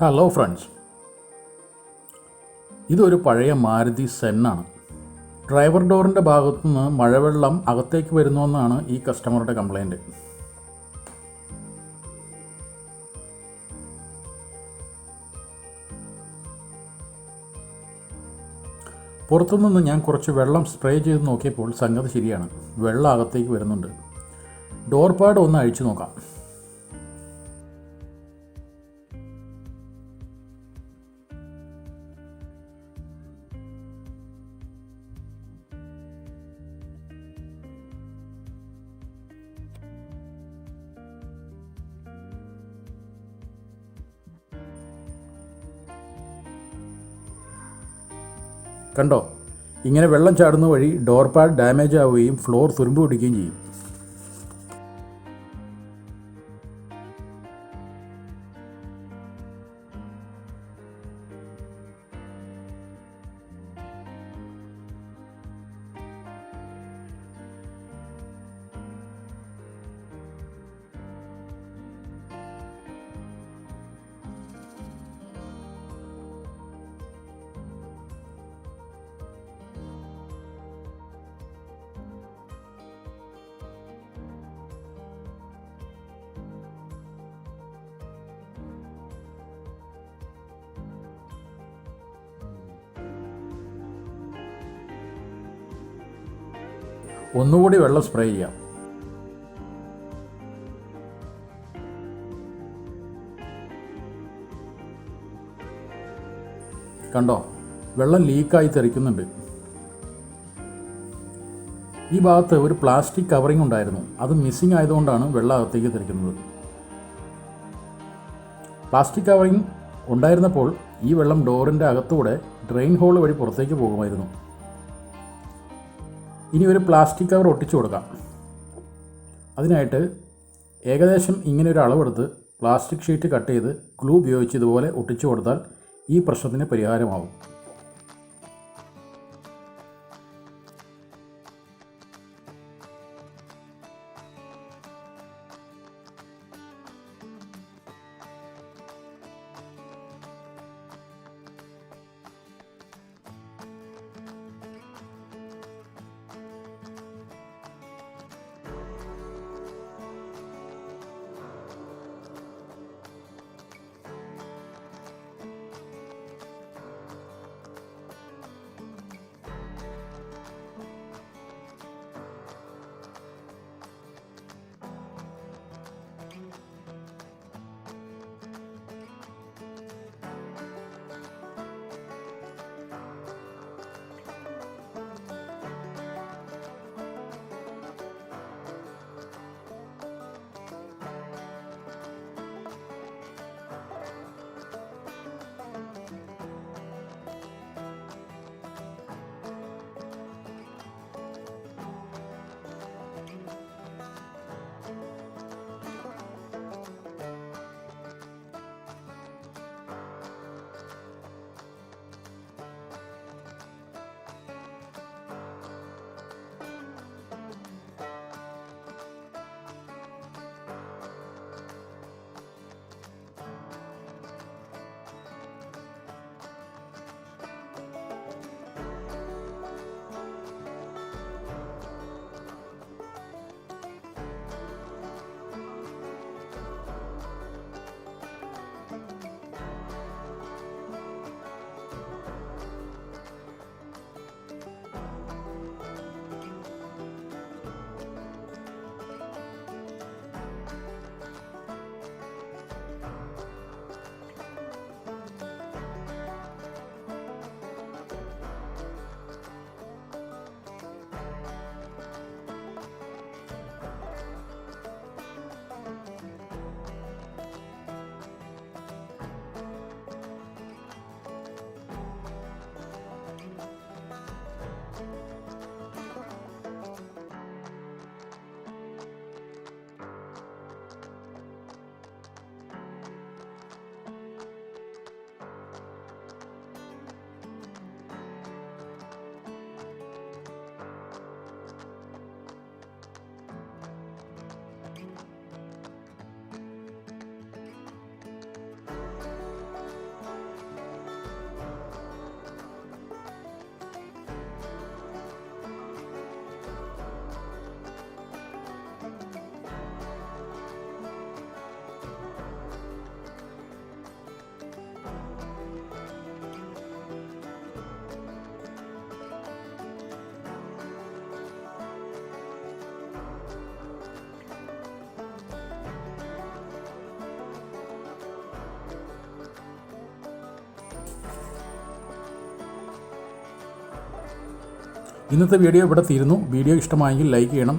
Hello friends ഇതൊരു പഴയ Maruti സെന്നാണ്. Driver ഡോറിന്റെ ഭാഗത്തുനിന്ന് മഴവെള്ളം അകത്തേക്ക് വരുന്നുവെന്നാണ് ഈ കസ്റ്റമറുടെ കംപ്ലൈന്റ് പുറത്തുനിന്ന് ഞാൻ കുറച്ച് വെള്ളം സ്പ്രേ ചെയ്ത് നോക്കിയപ്പോൾ സംഗതി ശരിയാണ്. വെള്ളം അകത്തേക്ക് വരുന്നുണ്ട്. ഡോർ പാഡ് ഒന്ന് അഴിച്ചു നോക്കാം. കണ്ടോ? ഇങ്ങനെ വെള്ളം ചാടുന്ന വഴി ഡോർ പാഡ് ഡാമേജ് ആവുകയും ഫ്ലോർ തുരുമ്പ് പിടിക്കുകയും ചെയ്യും. ഒന്നുകൂടി വെള്ളം സ്പ്രേ ചെയ്യാം. കണ്ടോ? വെള്ളം ലീക്കായി തെറിക്കുന്നുണ്ട്. ഈ ഭാഗത്ത് ഒരു പ്ലാസ്റ്റിക് കവറിംഗ് ഉണ്ടായിരുന്നു. അത് മിസ്സിംഗ് ആയതുകൊണ്ടാണ് വെള്ളം അകത്തേക്ക് തെറിക്കുന്നത്. പ്ലാസ്റ്റിക് കവറിംഗ് ഉണ്ടായിരുന്നപ്പോൾ ഈ വെള്ളം ഡോറിന്റെ അകത്തൂടെ ഡ്രെയിൻ ഹോൾ വഴി പുറത്തേക്ക് പോകുമായിരുന്നു. ഇനി ഒരു പ്ലാസ്റ്റിക് കവർ ഒട്ടിച്ചു കൊടുക്കാം. അതിനായിട്ട് ഏകദേശം ഇങ്ങനെ ഒരു അളവെടുത്ത് പ്ലാസ്റ്റിക് ഷീറ്റ് കട്ട് ചെയ്ത് ഗ്ലൂ ഉപയോഗിച്ച് ഇതുപോലെ ഒട്ടിച്ചു കൊടുത്താൽ ഈ പ്രശ്നത്തിന് പരിഹാരമാവും. ഇന്നത്തെ വീഡിയോ ഇവിടെ തീരുന്നു. വീഡിയോ ഇഷ്ടമായെങ്കിൽ ലൈക്ക് ചെയ്യണം.